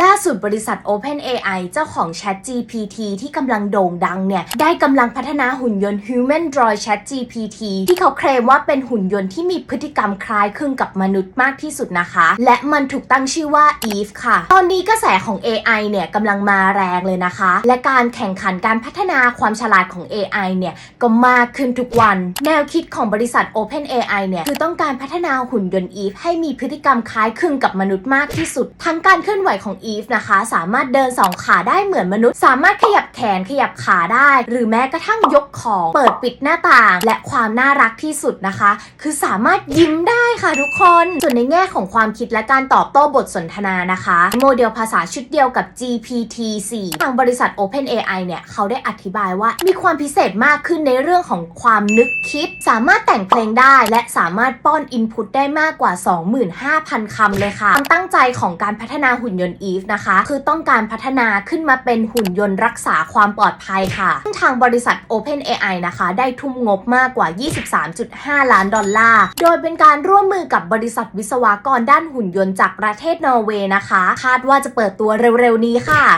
ล่า สุดบริษัท OpenAI เจ้าของ ChatGPT ที่กำลังโด่งดังเนี่ย ได้กำลังพัฒนาหุ่นยนต์ Human Droid ChatGPT ที่เขาเคลมว่าเป็นหุ่นยนต์ที่มีพฤติกรรมคล้ายคลึงกับมนุษย์มากที่สุดนะคะ และมันถูกตั้งชื่อว่า Eve ค่ะ ตอนนี้กระแสของ AI เนี่ยกำลังมาแรงเลยนะคะ และการแข่งขันการพัฒนาความฉลาดของ AI เนี่ยก็มากขึ้นทุกวัน แนวคิดของบริษัท OpenAI เนี่ยคือต้องการพัฒนาหุ่นยนต์ Eve ให้มีพฤติกรรมคล้ายคลึงกับมนุษย์มากที่สุด ทั้งการเคลื่อนไหวของ Eve นะคะ สามารถเดินสองขาได้เหมือนมนุษย์ สามารถขยับแขนขยับขาได้ หรือแม้กระทั่งยกของ เปิดปิดหน้าต่าง และความน่ารักที่สุดนะคะ คือสามารถยิ้มได้ค่ะทุกคน ส่วนในแง่ของความคิดและการตอบโต้บทสนทนานะคะ โมเดลภาษาชุดเดียวกับ GPT-4 ทางบริษัท OpenAI เนี่ย เขาได้อธิบายว่ามีความพิเศษมากขึ้นในเรื่องของความนึกคิด สามารถแต่งเพลงได้และสามารถป้อนอินพุตได้มากกว่า 25,000 คำเลยค่ะความตั้งใจของการพัฒนาหุ่นยนต์ Eve นะคะ คือต้องการพัฒนาขึ้นมาเป็นหุ่นยนต์รักษาความปลอดภัยค่ะซึ่งทางบริษัท OpenAI นะคะ ได้ทุ่มงบมากกว่า 23.5 ล้านดอลลาร์ โดยเป็นการร่วมมือกับบริษัทวิศวกรด้านหุ่นยนต์จากประเทศนอร์เวย์นะคะ คาดว่าจะเปิดตัวเร็วๆนี้ค่ะ